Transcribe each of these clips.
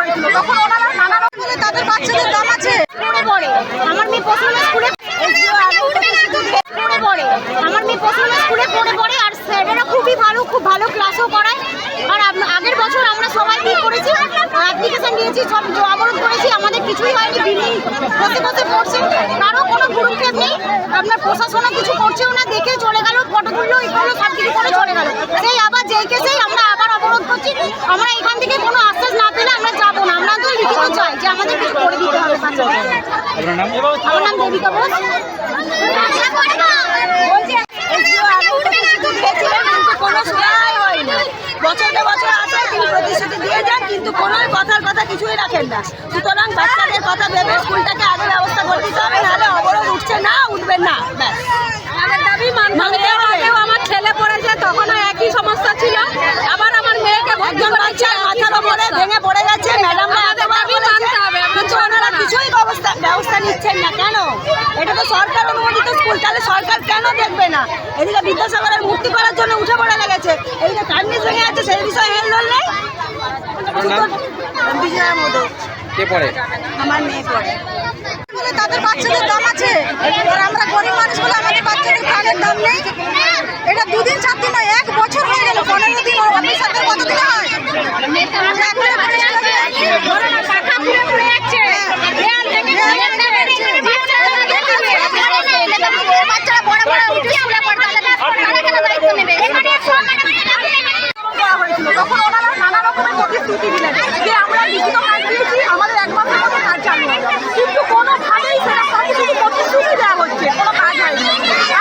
হয়েছিল। তখন ওনারা নানা রকম বলে তাদের বাচ্চাদের দাম আছে। পড়ে পড়ে। আমার মেয়ে প্রথমে স্কুলে পড়ে পড়ে। আমার মেয়ে প্রথমে স্কুলে পড়ে পড়ে আর স্যারেরা খুবই ভালো, খুব ভালো ক্লাসও করায়। আর আগের বছর আমরা সবাই কি করেছি। অ্যাপ্লিকেশন দিয়েছি, সব অবরোধ করেছি। আমাদের কিছুই হয়নি, বিল্ডিং বসে বসে পড়ছে। কারও কোনো ভুরুক্ষেপ নেই। আপনার প্রশাসনও কিছু করছেও না, দেখে চলে গেল, ফটো তুললো, এই করল করে চলে গেল সেই আবার যেই কেসেই আমরা আবার অবরোধ করছি আমরা এখান থেকে কোনো আশ্বাস না পেলে আমরা যাব না আমরা তো লিখিত চাই যে আমাদের কিছু করে দিতে হবে বাচ্চাদের সুতরাং বাচ্চাদের কথা ভেবে স্কুলটাকে আগে ব্যবস্থা করে হবে নাহলে অবরোধ না উঠবেন না ব্যাস আমার ছেলে পড়েছে তখনও একই সমস্যা ছিল আবার আমার মেয়েকে একজন করেছে মাথার ওপরে ভেঙে পড়ে গেছে, ম্যাডামরা আমাদের এতবার দাবি বলেছে, মানতে হবে, আমরা কিন্তু চলবো ওনারা না। কিছুই ব্যবস্থা ব্যবস্থা নিচ্ছেন না কেন এটা তো সরকার অনুমোদিত স্কুল তাহলে সরকার কেন দেখবে না? এদিকে বিদ্যাসাগরের মুক্তি করার জন্য উঠে পড়া লেগেছে। এদিকে কার্নিস ভেঙে আছে সেই বিষয়ে হেলদোল নেই। কে পড়ে? আমার মেয়ে পড়ে। তাদের বাচ্চাদের দাম আছে। আর আমরা গরিব মানুষ বলে আমাদের বাচ্চাদের প্রাণের দাম নেই এটা দুদিন চার দিন নয় এক বছর হয়ে গেল পনেরো দিন অফিসারদের কত দিন হয় দেওয়া হয়েছিল তখন ওনারা নানা রকমের প্রতিশ্রুতি দিলেন যে আমরা লিখিত কাজ দিয়েছি আমাদের এক মাসের মধ্যে কাজ চালু হবে কিন্তু কোনোভাবেই সেটা কাজে শুধু প্রতিশ্রুতি দেওয়া হচ্ছে কোনো কাজ হয়নি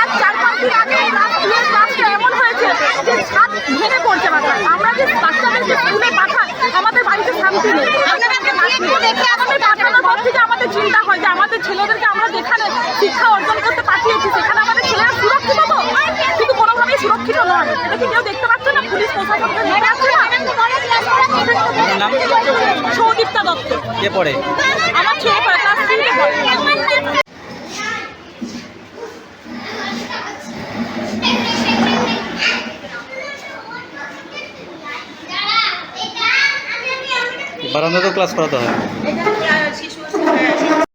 আজ চার পাঁচ দিন আগে এই রাত বিয়ের কাজটা এমন হয়েছে যে ছাদ ভেঙে পড়ছে মাথায়। আমরা যে বাচ্চাদেরকে স্কুলে পাঠাই আমাদের বাড়িতে শান্তি নেই। আমাদের পাঠানোর পর থেকে আমাদের চিন্তা হয় যে আমাদের ছেলেদেরকে আমরা যেখানে শিক্ষা অর্জন করতে পাঠিয়েছি সেখানে আমাদের ছেলেরা সুরক্ষিত তো? কিন্তু কোনোভাবেই সুরক্ষিত নয়। এটা কি কেউ দেখতে পাচ্ছে না? পুলিশ প্রশাসনকে দেখে আসছে না? সৌদীপ্তা দত্ত। আমার ছেলে ক্লাস থ্রিতে পড়ে। বারান্দাতেও ক্লাস করাতে হয়।